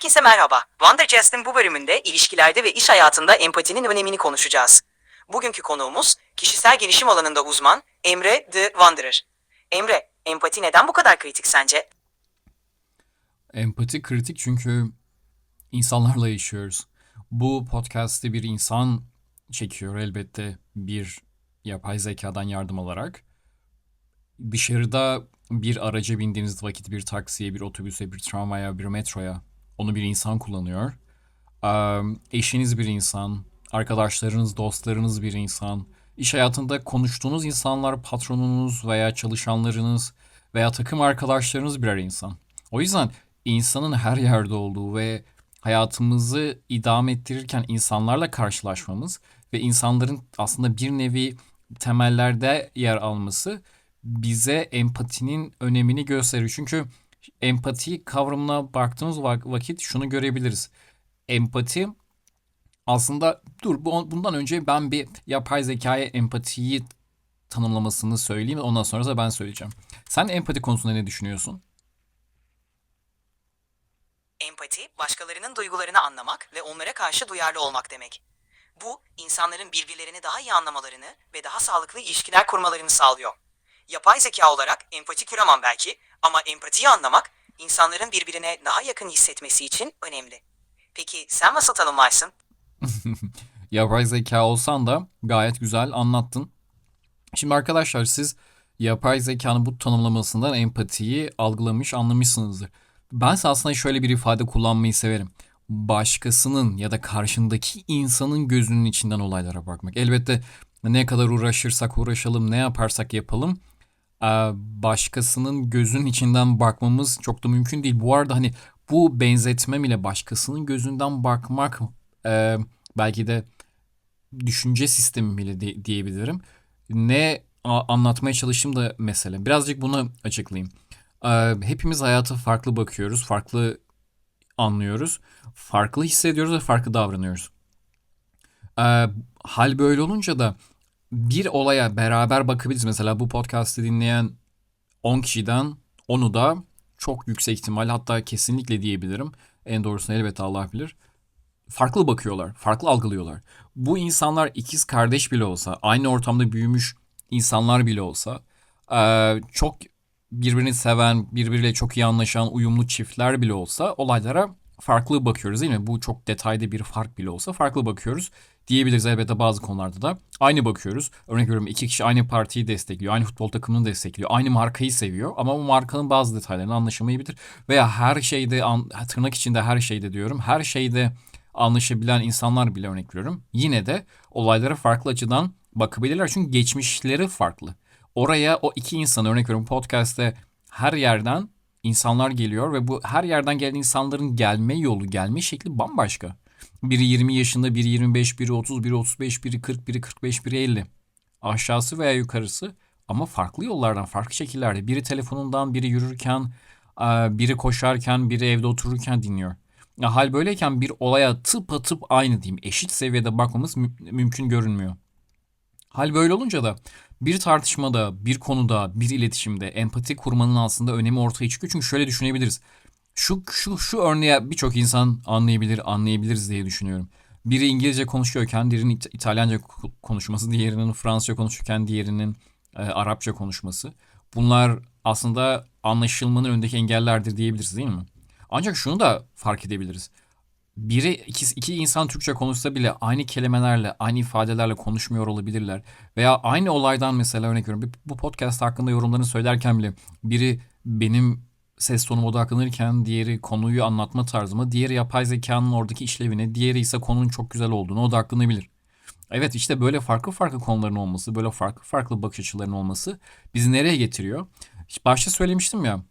Herkese merhaba. Wondercast'in bu bölümünde ilişkilerde ve iş hayatında empatinin önemini konuşacağız. Bugünkü konuğumuz kişisel gelişim alanında uzman Emre The Wanderer. Emre, empati neden bu kadar kritik sence? Empati kritik çünkü insanlarla yaşıyoruz. Bu podcast'te bir insan çekiyor elbette bir yapay zekadan yardım alarak. Dışarıda bir araca bindiğiniz vakit bir taksiye, bir otobüse, bir tramvaya, bir metroya onu bir insan kullanıyor. Eşiniz bir insan, arkadaşlarınız, dostlarınız bir insan. İş hayatında konuştuğunuz insanlar patronunuz veya çalışanlarınız veya takım arkadaşlarınız birer insan. O yüzden insanın her yerde olduğu ve hayatımızı idame ettirirken insanlarla karşılaşmamız ve insanların aslında bir nevi temellerde yer alması bize empatinin önemini gösterir. Çünkü empati kavramına baktığımız vak- vakit şunu görebiliriz. Empati aslında dur bu- bundan önce ben bir yapay zekaya empatiyi tanımlamasını söyleyeyim. Ondan sonra da ben söyleyeceğim. Sen empati konusunda ne düşünüyorsun? Empati, başkalarının duygularını anlamak ve onlara karşı duyarlı olmak demek. Bu, insanların birbirlerini daha iyi anlamalarını ve daha sağlıklı ilişkiler kurmalarını sağlıyor. Yapay zeka olarak empati kuramam belki ama empatiyi anlamak, insanların birbirine daha yakın hissetmesi için önemli. Peki sen nasıl tanımlarsın? Yapay zeka olsan da gayet güzel anlattın. Şimdi arkadaşlar siz yapay zekanın bu tanımlamasından empatiyi algılamış, anlamışsınızdır. Ben aslında şöyle bir ifade kullanmayı severim. Başkasının ya da karşındaki insanın gözünün içinden olaylara bakmak. Elbette ne kadar uğraşırsak uğraşalım, ne yaparsak yapalım başkasının gözünün içinden bakmamız çok da mümkün değil. Bu arada hani bu benzetmem ile başkasının gözünden bakmak e, belki de düşünce sistemi bile di- diyebilirim. Ne a- anlatmaya çalıştım da mesele. Birazcık bunu açıklayayım. E, hepimiz hayata farklı bakıyoruz, farklı anlıyoruz, farklı hissediyoruz ve farklı davranıyoruz. E, hal böyle olunca da bir olaya beraber bakabiliriz. Mesela bu podcast'ı dinleyen 10 kişiden 10'u da çok yüksek ihtimal hatta kesinlikle diyebilirim. En doğrusunu elbette Allah bilir. Farklı bakıyorlar, farklı algılıyorlar. Bu insanlar ikiz kardeş bile olsa, aynı ortamda büyümüş insanlar bile olsa, çok birbirini seven, birbiriyle çok iyi anlaşan uyumlu çiftler bile olsa olaylara farklı bakıyoruz değil mi? Bu çok detayda bir fark bile olsa farklı bakıyoruz diyebiliriz elbette bazı konularda da. Aynı bakıyoruz. Örnek veriyorum iki kişi aynı partiyi destekliyor, aynı futbol takımını destekliyor, aynı markayı seviyor ama bu markanın bazı detaylarını anlaşamayabilir. Veya her şeyde, tırnak içinde her şeyde diyorum, her şeyde anlaşabilen insanlar bile örnek veriyorum. Yine de olaylara farklı açıdan bakabilirler çünkü geçmişleri farklı. Oraya o iki insan örnek veriyorum podcast'te her yerden insanlar geliyor ve bu her yerden gelen insanların gelme yolu, gelme şekli bambaşka. Biri 20 yaşında, biri 25, biri 30, biri 35, biri 40, biri 45, biri 50. Aşağısı veya yukarısı ama farklı yollardan, farklı şekillerde. Biri telefonundan, biri yürürken, biri koşarken, biri evde otururken dinliyor. Hal böyleyken bir olaya tıpatıp aynı diyeyim, eşit seviyede bakmamız mü- mümkün görünmüyor. Hal böyle olunca da bir tartışmada, bir konuda, bir iletişimde empati kurmanın aslında önemi ortaya çıkıyor. Çünkü şöyle düşünebiliriz. Şu şu şu örneğe birçok insan anlayabilir, anlayabiliriz diye düşünüyorum. Biri İngilizce konuşuyorken diğerinin İta- İtalyanca ko- konuşması, diğerinin Fransızca konuşurken diğerinin e, Arapça konuşması. Bunlar aslında anlaşılmanın önündeki engellerdir diyebiliriz değil mi? Ancak şunu da fark edebiliriz biri iki, iki insan Türkçe konuşsa bile aynı kelimelerle, aynı ifadelerle konuşmuyor olabilirler. Veya aynı olaydan mesela örnek veriyorum. Bu podcast hakkında yorumlarını söylerken bile biri benim ses tonuma odaklanırken diğeri konuyu anlatma tarzıma, diğeri yapay zekanın oradaki işlevine, diğeri ise konunun çok güzel olduğunu odaklanabilir. Evet işte böyle farklı farklı konuların olması, böyle farklı farklı bakış açılarının olması bizi nereye getiriyor? Başta söylemiştim ya,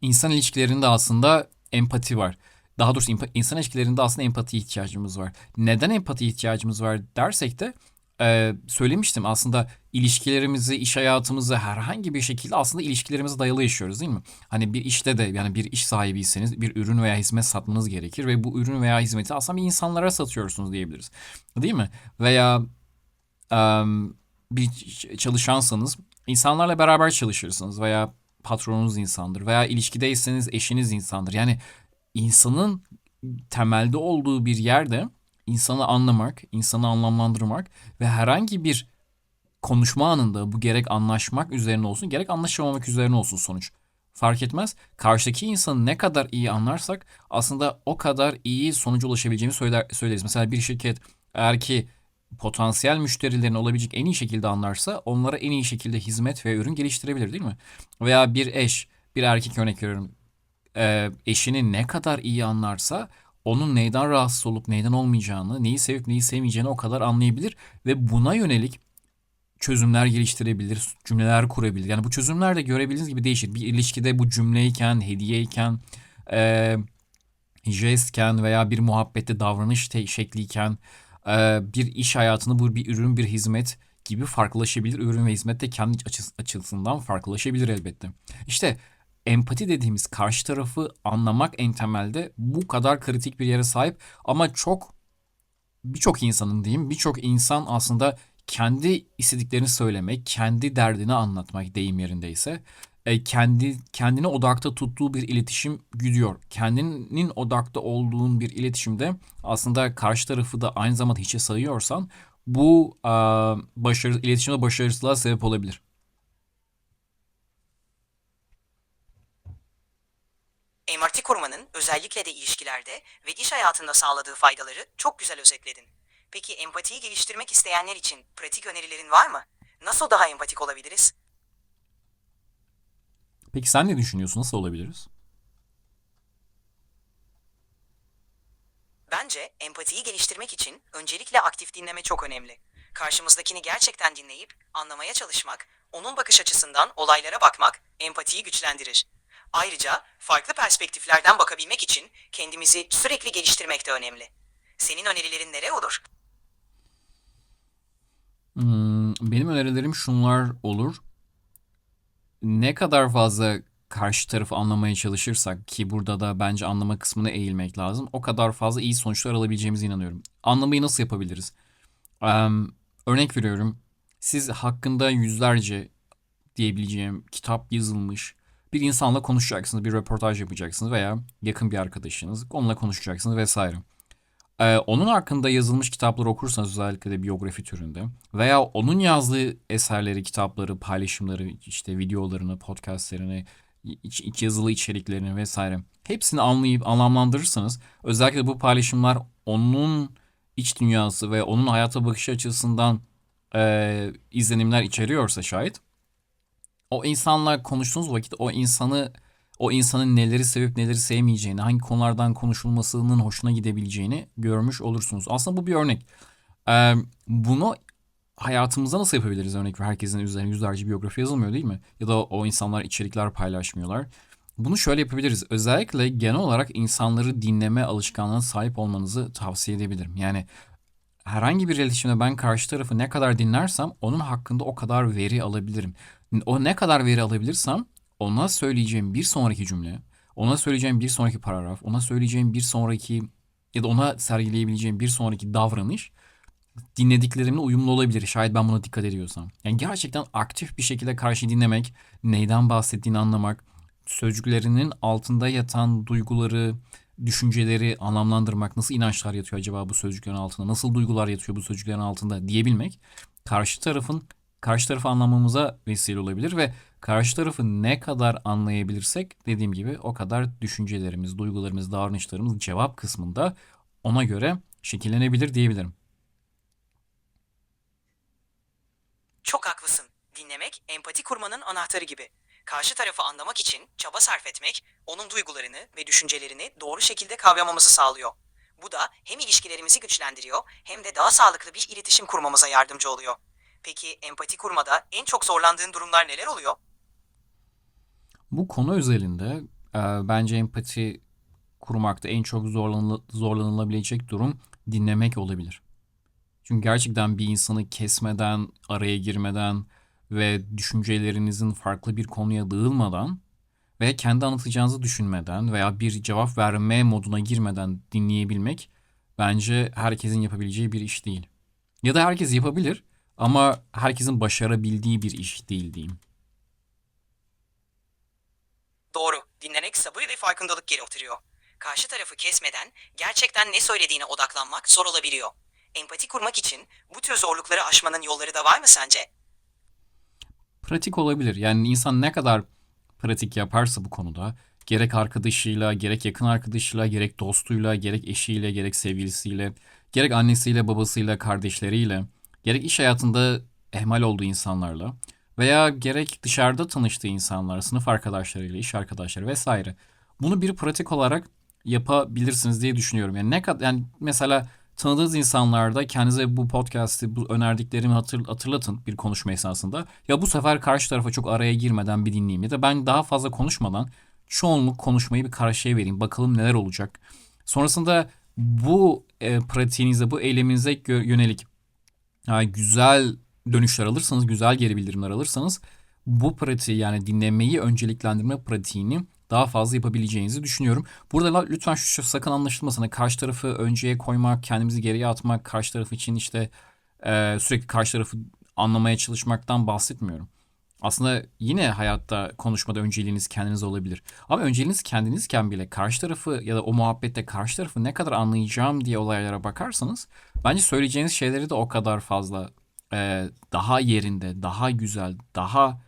İnsan ilişkilerinde aslında empati var. Daha doğrusu insan ilişkilerinde aslında empati ihtiyacımız var. Neden empati ihtiyacımız var dersek de e, söylemiştim aslında ilişkilerimizi, iş hayatımızı herhangi bir şekilde aslında ilişkilerimize dayalı yaşıyoruz değil mi? Hani bir işte de yani bir iş sahibiyseniz bir ürün veya hizmet satmanız gerekir ve bu ürün veya hizmeti aslında bir insanlara satıyorsunuz diyebiliriz. Değil mi? Veya em, bir çalışansanız insanlarla beraber çalışırsınız veya patronunuz insandır veya ilişkideyseniz eşiniz insandır. Yani insanın temelde olduğu bir yerde insanı anlamak, insanı anlamlandırmak ve herhangi bir konuşma anında bu gerek anlaşmak üzerine olsun gerek anlaşamamak üzerine olsun sonuç. Fark etmez. Karşıdaki insanı ne kadar iyi anlarsak aslında o kadar iyi sonuca ulaşabileceğimizi söyler, söyleriz. Mesela bir şirket eğer ki potansiyel müşterilerini olabilecek en iyi şekilde anlarsa onlara en iyi şekilde hizmet ve ürün geliştirebilir değil mi? Veya bir eş, bir erkek örnek veriyorum. Ee, eşini ne kadar iyi anlarsa onun neyden rahatsız olup neyden olmayacağını, neyi sevip neyi sevmeyeceğini o kadar anlayabilir ve buna yönelik çözümler geliştirebilir, cümleler kurabilir. Yani bu çözümler de görebildiğiniz gibi değişir. Bir ilişkide bu cümleyken, hediyeyken, e, jestken veya bir muhabbette davranış şekliyken, e, bir iş hayatında bu bir ürün, bir hizmet gibi farklılaşabilir. Ürün ve hizmet de kendi açıs- açısından farklılaşabilir elbette. İşte empati dediğimiz karşı tarafı anlamak en temelde bu kadar kritik bir yere sahip ama çok birçok insanın diyeyim birçok insan aslında kendi istediklerini söylemek, kendi derdini anlatmak deyim yerindeyse e, kendi kendine odakta tuttuğu bir iletişim güdüyor. Kendinin odakta olduğun bir iletişimde aslında karşı tarafı da aynı zamanda hiçe sayıyorsan bu e, başarı iletişimde başarısızlığa sebep olabilir. Empati kurmanın özellikle de ilişkilerde ve iş hayatında sağladığı faydaları çok güzel özetledin. Peki empatiyi geliştirmek isteyenler için pratik önerilerin var mı? Nasıl daha empatik olabiliriz? Peki sen ne düşünüyorsun? Nasıl olabiliriz? Bence empatiyi geliştirmek için öncelikle aktif dinleme çok önemli. Karşımızdakini gerçekten dinleyip anlamaya çalışmak, onun bakış açısından olaylara bakmak empatiyi güçlendirir. Ayrıca farklı perspektiflerden bakabilmek için kendimizi sürekli geliştirmek de önemli. Senin önerilerin nere olur? Hmm, benim önerilerim şunlar olur. Ne kadar fazla karşı tarafı anlamaya çalışırsak ki burada da bence anlama kısmına eğilmek lazım. O kadar fazla iyi sonuçlar alabileceğimize inanıyorum. Anlamayı nasıl yapabiliriz? Em, örnek veriyorum. Siz hakkında yüzlerce diyebileceğim kitap yazılmış bir insanla konuşacaksınız, bir röportaj yapacaksınız veya yakın bir arkadaşınız, onunla konuşacaksınız vesaire. Ee, onun hakkında yazılmış kitapları okursanız özellikle de biyografi türünde veya onun yazdığı eserleri, kitapları, paylaşımları, işte videolarını, podcastlerini, iç, iç yazılı içeriklerini vesaire hepsini anlayıp anlamlandırırsanız özellikle bu paylaşımlar onun iç dünyası ve onun hayata bakış açısından e, izlenimler içeriyorsa şayet o insanla konuştuğunuz vakit o insanı o insanın neleri sevip neleri sevmeyeceğini, hangi konulardan konuşulmasının hoşuna gidebileceğini görmüş olursunuz. Aslında bu bir örnek. Ee, bunu hayatımızda nasıl yapabiliriz örnek. Herkesin üzerine yüzlerce biyografi yazılmıyor değil mi? Ya da o insanlar içerikler paylaşmıyorlar. Bunu şöyle yapabiliriz. Özellikle genel olarak insanları dinleme alışkanlığına sahip olmanızı tavsiye edebilirim. Yani herhangi bir iletişimde ben karşı tarafı ne kadar dinlersem onun hakkında o kadar veri alabilirim. O ne kadar veri alabilirsem ona söyleyeceğim bir sonraki cümle, ona söyleyeceğim bir sonraki paragraf, ona söyleyeceğim bir sonraki ya da ona sergileyebileceğim bir sonraki davranış dinlediklerimle uyumlu olabilir. Şayet ben buna dikkat ediyorsam. Yani gerçekten aktif bir şekilde karşı dinlemek, neyden bahsettiğini anlamak, sözcüklerinin altında yatan duyguları, düşünceleri anlamlandırmak, nasıl inançlar yatıyor acaba bu sözcüklerin altında, nasıl duygular yatıyor bu sözcüklerin altında diyebilmek karşı tarafın karşı tarafı anlamamıza vesile olabilir ve karşı tarafı ne kadar anlayabilirsek dediğim gibi o kadar düşüncelerimiz, duygularımız, davranışlarımız cevap kısmında ona göre şekillenebilir diyebilirim. Çok haklısın. Dinlemek empati kurmanın anahtarı gibi. Karşı tarafı anlamak için çaba sarf etmek, onun duygularını ve düşüncelerini doğru şekilde kavramamızı sağlıyor. Bu da hem ilişkilerimizi güçlendiriyor hem de daha sağlıklı bir iletişim kurmamıza yardımcı oluyor. Peki empati kurmada en çok zorlandığın durumlar neler oluyor? Bu konu özelinde e, bence empati kurmakta en çok zorlanıl- zorlanılabilecek durum dinlemek olabilir. Çünkü gerçekten bir insanı kesmeden, araya girmeden ve düşüncelerinizin farklı bir konuya dağılmadan veya kendi anlatacağınızı düşünmeden veya bir cevap verme moduna girmeden dinleyebilmek bence herkesin yapabileceği bir iş değil. Ya da herkes yapabilir ama herkesin başarabildiği bir iş değil diyeyim. Doğru. Dinlemek sabır ve farkındalık gerektiriyor. karşı tarafı kesmeden gerçekten ne söylediğine odaklanmak zor olabiliyor. Empati kurmak için bu tür zorlukları aşmanın yolları da var mı sence? Pratik olabilir. Yani insan ne kadar pratik yaparsa bu konuda gerek arkadaşıyla, gerek yakın arkadaşıyla, gerek dostuyla, gerek eşiyle, gerek sevgilisiyle, gerek annesiyle, babasıyla, kardeşleriyle, gerek iş hayatında ehmal olduğu insanlarla veya gerek dışarıda tanıştığı insanlar, sınıf arkadaşlarıyla, iş arkadaşları vesaire. Bunu bir pratik olarak yapabilirsiniz diye düşünüyorum. Yani ne kadar yani mesela tanıdığınız insanlarda kendinize bu podcast'i, bu önerdiklerimi hatır, hatırlatın bir konuşma esnasında. Ya bu sefer karşı tarafa çok araya girmeden bir dinleyeyim ya da ben daha fazla konuşmadan çoğunluk konuşmayı bir karşıya vereyim. Bakalım neler olacak. Sonrasında bu e, pratiğinize, bu eyleminize yönelik yani güzel dönüşler alırsanız, güzel geri bildirimler alırsanız bu pratiği yani dinlemeyi önceliklendirme pratiğini daha fazla yapabileceğinizi düşünüyorum. Burada lütfen şu, şu sakın anlaşılmasın. Hani Karşı tarafı önceye koymak, kendimizi geriye atmak, karşı taraf için işte e, sürekli karşı tarafı anlamaya çalışmaktan bahsetmiyorum. Aslında yine hayatta konuşmada önceliğiniz kendiniz olabilir. Ama önceliğiniz kendinizken bile karşı tarafı ya da o muhabbette karşı tarafı ne kadar anlayacağım diye olaylara bakarsanız bence söyleyeceğiniz şeyleri de o kadar fazla e, daha yerinde, daha güzel, daha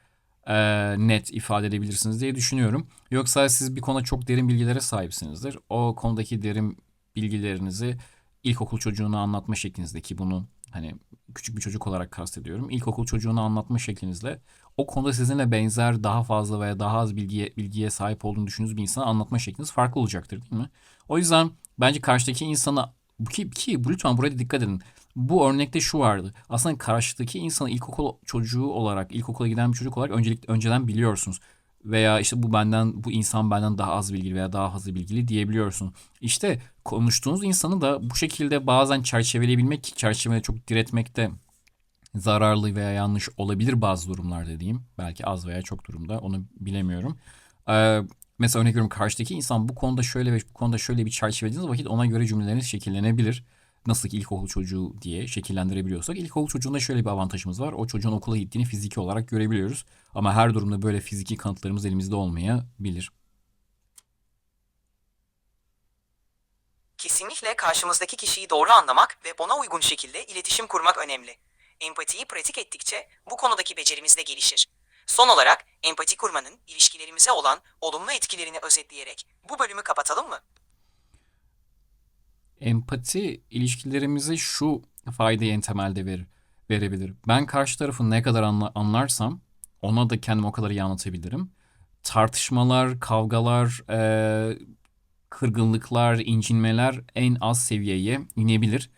e, net ifade edebilirsiniz diye düşünüyorum. Yoksa siz bir konuda çok derin bilgilere sahipsinizdir. O konudaki derin bilgilerinizi ilkokul çocuğuna anlatma şeklinizdeki bunu hani küçük bir çocuk olarak kastediyorum. İlkokul çocuğuna anlatma şeklinizle o konuda sizinle benzer daha fazla veya daha az bilgiye bilgiye sahip olduğunu düşündüğünüz bir insana anlatma şekliniz farklı olacaktır değil mi? O yüzden bence karşıdaki insana ki, ki lütfen buraya dikkat edin. Bu örnekte şu vardı. Aslında karşıdaki insanı ilkokul çocuğu olarak, ilkokula giden bir çocuk olarak öncelik önceden biliyorsunuz. Veya işte bu benden, bu insan benden daha az bilgili veya daha fazla bilgili diyebiliyorsun. İşte konuştuğunuz insanı da bu şekilde bazen çerçeveleyebilmek, çerçevede çok diretmekte zararlı veya yanlış olabilir bazı durumlarda diyeyim. Belki az veya çok durumda onu bilemiyorum. Ee, mesela örnek veriyorum karşıdaki insan bu konuda şöyle ve bu konuda şöyle bir çerçevelediğiniz vakit ona göre cümleleriniz şekillenebilir. Nasıl ki ilkokul çocuğu diye şekillendirebiliyorsak ilkokul çocuğunda şöyle bir avantajımız var. O çocuğun okula gittiğini fiziki olarak görebiliyoruz. Ama her durumda böyle fiziki kanıtlarımız elimizde olmayabilir. Kesinlikle karşımızdaki kişiyi doğru anlamak ve ona uygun şekilde iletişim kurmak önemli. Empatiyi pratik ettikçe bu konudaki becerimiz de gelişir. Son olarak empati kurmanın ilişkilerimize olan olumlu etkilerini özetleyerek bu bölümü kapatalım mı? Empati ilişkilerimize şu faydayı en temelde verir, verebilir. Ben karşı tarafı ne kadar anla- anlarsam ona da kendimi o kadar iyi anlatabilirim. Tartışmalar, kavgalar, eee, kırgınlıklar, incinmeler en az seviyeye inebilir.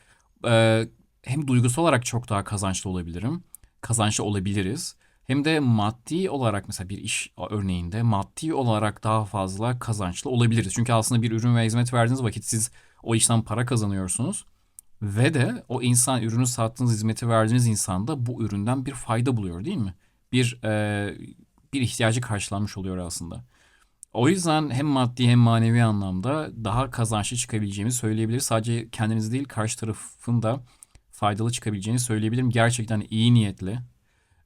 Eee, hem duygusal olarak çok daha kazançlı olabilirim. Kazançlı olabiliriz. Hem de maddi olarak mesela bir iş örneğinde maddi olarak daha fazla kazançlı olabiliriz. Çünkü aslında bir ürün ve hizmet verdiğiniz vakit siz o işten para kazanıyorsunuz. Ve de o insan ürünü sattığınız hizmeti verdiğiniz insan da bu üründen bir fayda buluyor değil mi? Bir e, bir ihtiyacı karşılanmış oluyor aslında. O yüzden hem maddi hem manevi anlamda daha kazançlı çıkabileceğimi söyleyebiliriz. Sadece kendiniz değil karşı tarafın da faydalı çıkabileceğini söyleyebilirim. Gerçekten iyi niyetli,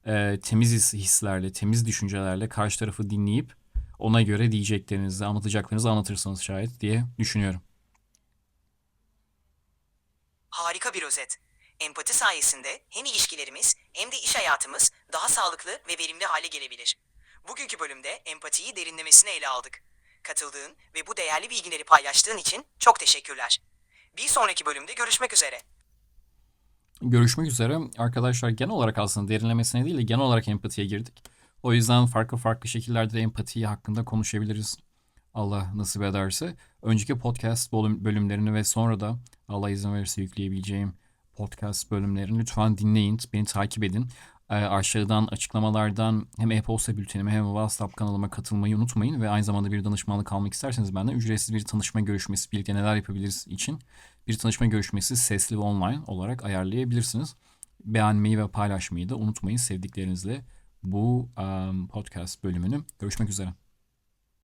e, temiz his- hislerle, temiz düşüncelerle karşı tarafı dinleyip ona göre diyeceklerinizi, anlatacaklarınızı anlatırsınız şayet diye düşünüyorum. Harika bir özet. Empati sayesinde hem ilişkilerimiz hem de iş hayatımız daha sağlıklı ve verimli hale gelebilir. Bugünkü bölümde empatiyi derinlemesine ele aldık. Katıldığın ve bu değerli bilgileri paylaştığın için çok teşekkürler. Bir sonraki bölümde görüşmek üzere. Görüşmek üzere. Arkadaşlar genel olarak aslında derinlemesine değil de genel olarak empatiye girdik. O yüzden farklı farklı şekillerde de empati hakkında konuşabiliriz. Allah nasip ederse. Önceki podcast bölüm- bölümlerini ve sonra da Allah izin verirse yükleyebileceğim podcast bölümlerini lütfen dinleyin. Beni takip edin. Ee, aşağıdan açıklamalardan hem e-posta bültenime hem WhatsApp kanalıma katılmayı unutmayın. Ve aynı zamanda bir danışmanlık almak isterseniz benden ücretsiz bir tanışma görüşmesi birlikte neler yapabiliriz için bir tanışma görüşmesi sesli ve online olarak ayarlayabilirsiniz. Beğenmeyi ve paylaşmayı da unutmayın sevdiklerinizle bu um, podcast bölümünü. Görüşmek üzere.